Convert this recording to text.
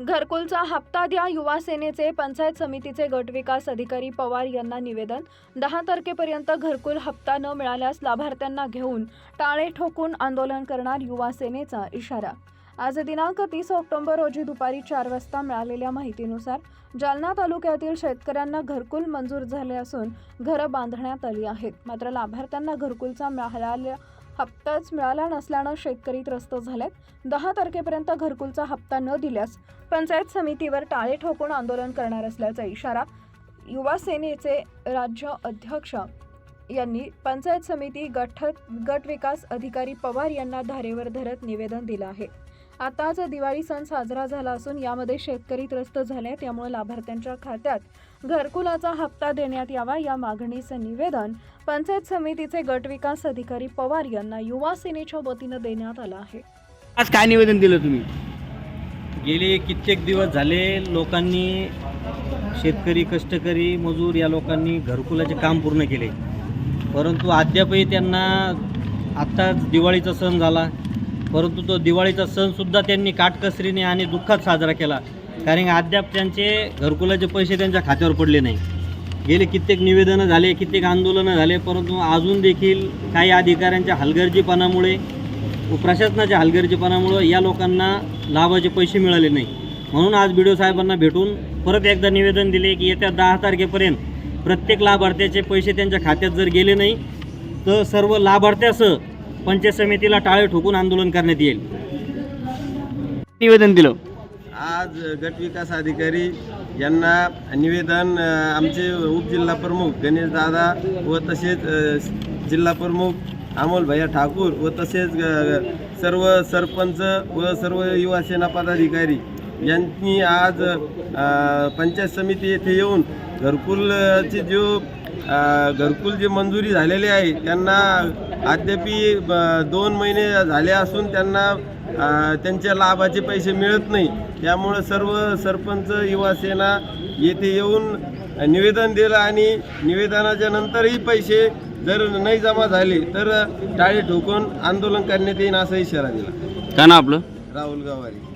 घरकुलचा हप्ता द्या. युवा सेनेचे पंचायत समितीचे गटविकास अधिकारी पवार यांना निवेदन. दहा तारखेपर्यंत घरकुल हप्ता न मिळाल्यास लाभार्थ्यांना घेऊन टाळे ठोकून आंदोलन करणार युवा सेनेचा इशारा. आज दिनांक तीस ऑक्टोबर रोजी दुपारी चार वाजता मिळालेल्या माहितीनुसार जालना तालुक्यातील शेतकऱ्यांना घरकुल मंजूर झाले असून घरं बांधण्यात आली आहेत. मात्र लाभार्थ्यांना घरकुलचा मिळाल्या हप्ताच मिळाला नसल्यानं शेतकरी त्रस्त झालेत. दहा तारखेपर्यंत घरकुलचा हप्ता न दिल्यास पंचायत समितीवर टाळे ठोकून आंदोलन करणार असल्याचा इशारा युवा सेनेचे राज्य अध्यक्ष यांनी पंचायत समिती गट गट विकास अधिकारी पवार यांना धारेवर धरत निवेदन दिलं आहे. आताच दिवाळी सण साजरा झाला असून यामध्ये शेतकरी त्रस्त झाले त्यामुळे लाभार्थ्यांच्या खात्यात घरकुलाचा हप्ता देण्यात यावा या मागणीचं निवेदन पंचायत समितीचे गट विकास अधिकारी पवार यांना युवा सेनेच्या वतीनं देण्यात आलं आहे. आज काय निवेदन दिलं तुम्ही? गेले कित्येक दिवस झाले लोकांनी शेतकरी कष्टकरी मजूर या लोकांनी घरकुलाचे काम पूर्ण केले. परंतु अद्यापही त्यांना आत्ताच दिवाळीचा सण झाला. परंतु तो दिवाळीचा सणसुद्धा त्यांनी काटकसरीने आणि दुःखात साजरा केला. कारण अद्याप त्यांचे घरकुलाचे पैसे त्यांच्या खात्यावर पडले नाही. गेले कित्येक निवेदनं झाले कित्येक आंदोलनं झाले परंतु अजून देखील काही अधिकाऱ्यांच्या हलगर्जीपणामुळे व प्रशासनाच्या हलगर्जीपणामुळे या लोकांना लाभाचे पैसे मिळाले नाही. म्हणून आज बी साहेबांना भेटून परत एकदा निवेदन दिले की येत्या दहा तारखेपर्यंत प्रत्येक लाभार्थ्याचे पैसे त्यांच्या खात्यात जर गेले नाही तर सर्व लाभार्थ्यासह पंचायत समितीला टाळे ठोकून आंदोलन करण्यात येईल. निवेदन दिलं. आज गट विकास अधिकारी यांना निवेदन आमचे उपजिल्हा प्रमुख गणेश दादा व तसेच जिल्हा प्रमुख अमोल भैया ठाकूर व तसेच सर्व सरपंच व सर्व युवा सेना पदाधिकारी यांनी आज पंचायत समिती येथे येऊन घरकुलचे जो घरकुल जे मंजुरी झालेले आहे त्यांना अद्यापी ब- दोन महिने झाले असून त्यांना त्यांच्या लाभाचे पैसे मिळत नाही. त्यामुळं सर्व सरपंच युवा सेना येथे येऊन निवेदन दिलं आणि निवेदनाच्या नंतरही पैसे जर नाही जमा झाले तर टाळे ठोकून आंदोलन करण्यात येईल असा इशारा दिला. का ना आपलं? राहुल गवारी.